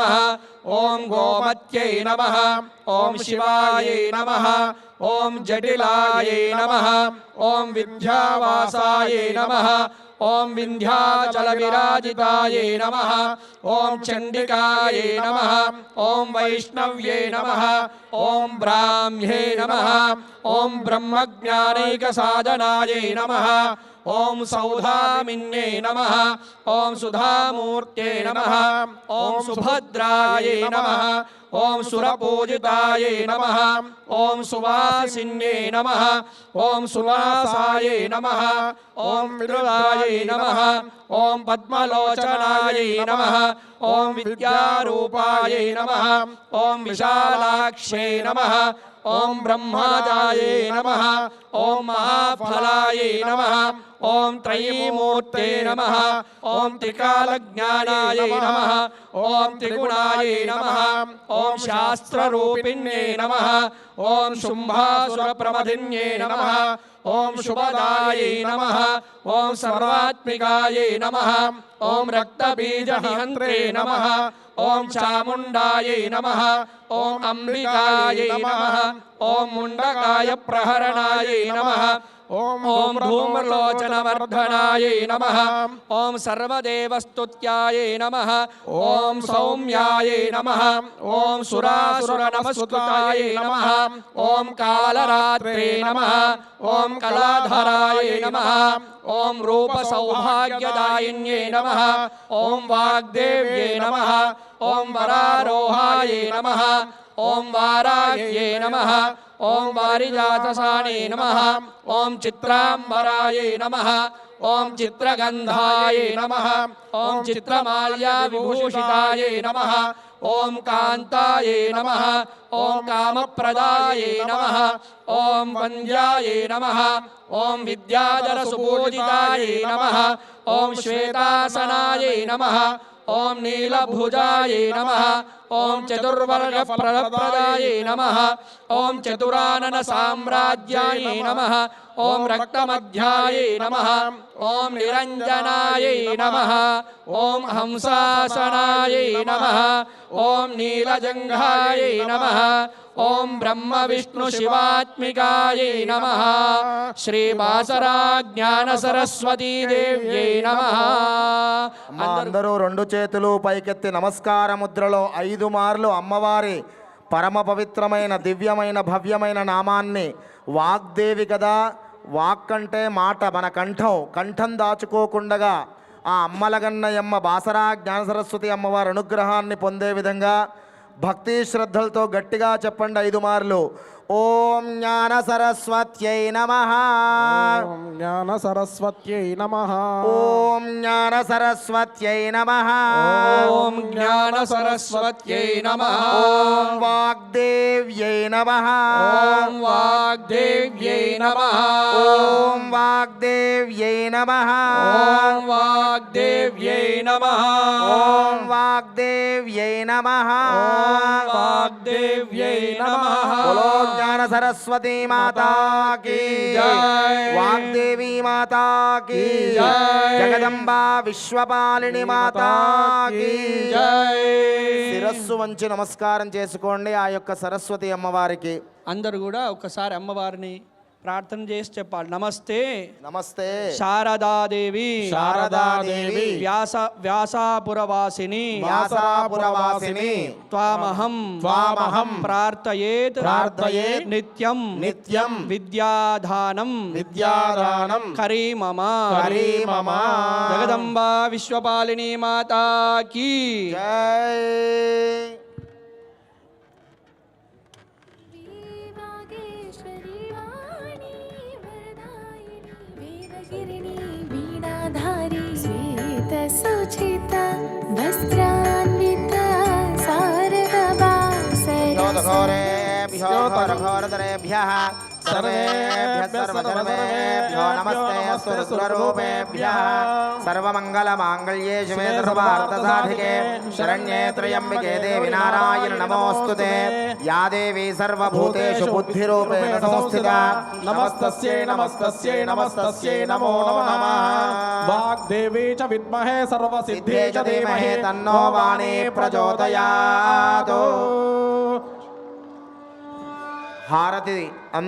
नमः। ॐ गोमत्यै नमः। ॐ शिवायै नमः। ॐ जटिलायै नमः। ॐ विद्यावासायै नमः। ॐ विन्ध्याचलविराजितायै नमः। ॐ चण्डिकायै नमः। ॐ वैष्णव्यै नमः। ॐ ब्राह्म्ये नमः। ॐ ब्रह्मज्ञानैकसाधनायै नमः ॐ सौधामिन्ये नमः ॐ सुधामूर्त्यै नमः ॐ सुभद्रायै नमः ॐ सुरपूजितायै नमः ॐ सुवासिन्ये नमः ॐ सुवासायै नमः ॐ विदुरायै नमः ॐ पद्मलोचनायै नमः ॐ विद्यारूपायै नमः ॐ विशालाक्ष्यै नमः ॐ ब्रह्मादायै नमः ॐ महाफलायै नमः ॐ त्रयीमूर्ते नमः ॐ त्रिकालज्ञानायै नमः ॐ त्रिगुणायै नमः ॐ शास्त्ररूपिण्ये नमः ॐ शुम्भासुरप्रमथिन्ये नमः ॐ शुभदायै नमः ॐ सर्वात्मिकायै नमः ॐ रक्तबीजनिहन्त्रे नमः ॐ चामुण्डायै नमः ॐ अम्बिकायै नमः ॐ मुण्डकाय प्रहरणायै नमः ॐ धूम्रलोचनवर्धनायै नमः। ॐ सर्वदेवस्तुत्यायै नमः। ॐ सौम्यायै नमः। ॐ सुरासुरनमस्तुतायै नमः। ॐ कालरात्रे नमः। ॐ कलाधरायै नमः। ॐ रूपसौभाग्यदायिन्ये नमः। ॐ वाग्देव्ये नमः। ॐ वरारोहायै नमः। ॐ वाराह्ये नमः। ॐ वारिजातसाने नमः। ॐ चित्राम्बरायै नमः। ॐ चित्रगन्धायै नमः। ॐ चित्रमाल्याविभूषितायै नमः। ॐ कान्तायै नमः। ॐ कामप्रदायै नमः। ॐ वन्द्यायै नमः। ॐ विद्याधरसुपूजितायै नमः। ॐ श्वेतासनायै नमः। ॐ नीलभुजायै नमः, ॐ चतुर्वर्गप्रदायै नमः, ॐ चतुराननसाम्राज्यायै नमः, ॐ रक्तमध्यायै नमः, ॐ निरञ्जनायै नमः, ॐ हंसासनायै नम ओं नीलजङ्घायै नमः ॐ ब्रह्मविष्णुशिवात्मिकायै नमः श्रीवासराज्ञानसरस्वतीदेव्यै नमः మా అందరూ రెండు చేతులు పైకెత్తి నమస్కార ముద్రలో ఐదు మార్లు అమ్మవారి పరమ పవిత్రమైన దివ్యమైన భవ్యమైన నామాన్ని వాగ్దేవి కదా వాక్ అంటే మాట మన కంఠం కంఠం దాచుకోకుండగా ఆ అమ్మలగన్నయమ్మ బాసరా జ్ఞాన సరస్వతి అమ్మవారి అనుగ్రహాన్ని పొందే విధంగా భక్తి శ్రద్ధలతో గట్టిగా చెప్పండి ఐదు మార్లు. ఓం జ్ఞాన సరస్వత్యై నమ. ఓం జ్ఞాన సరస్వత్యై నమ. ఓం జ్ఞాన సరస్వత్యై నమ. ఓం జ్ఞాన సరస్వత్యై నమ. ఓం వాగ్దేవ్యై నమ. ఓం వాగ్దేవ్యై నమ. ఓం వాగ్దేవ్యై నమ. వాగ్దేవ్యై నమ. ఓం వాగ్దేవ్యై నమ. వాగ్దేవ్యై నమ. జ్ఞాన సరస్వతి మాతా కీ జై. వాగ్దేవి మాతా కీ జై. జగదంబా విశ్వపాలిని మాతా శిరస్సు వంచి నమస్కారం చేసుకోండి ఆ యొక్క సరస్వతి అమ్మవారికి అందరూ కూడా ఒకసారి అమ్మవారిని ప్రార్థన చేసి చెప్పాలి. నమస్తే. నమస్తే. శారదాదేవి. శారదాదేవి. వ్యాస వ్యాసాపురవాసిని. వ్యాసాపురవాసిని. త్వామహం. త్వామహం. ప్రార్థయేత్. ప్రార్థయేత్. నిత్యం. నిత్యం. విద్యాదానం. విద్యాదానం. కరీ మమ కరీ మమ. జగదంబా విశ్వపాలిని మాతా కీ జై. गिरणी वीणाधारी श्वेतसुचित वस्त्रान्विता सारदवासरे घोरधरेभ्यः సర్వేభ్యో నమస్తే సురూపేభ్య సర్వమంగళమాంగళ్యే శివే సర్వార్థసాధికే శరణ్యే త్రయంబికే దేవి నారాయణ నమోస్తు యా దేవి సర్వభూతేషు బుద్ధిరూపేణ సంస్థిత నమస్తస్యై నమస్తస్యై నమస్తస్యై నమో నమః వాగ్దేవి చ విద్మహే సర్వసిద్ధే చ ధీమహే తన్నో వాణి ప్రచోదయాత్ హారతి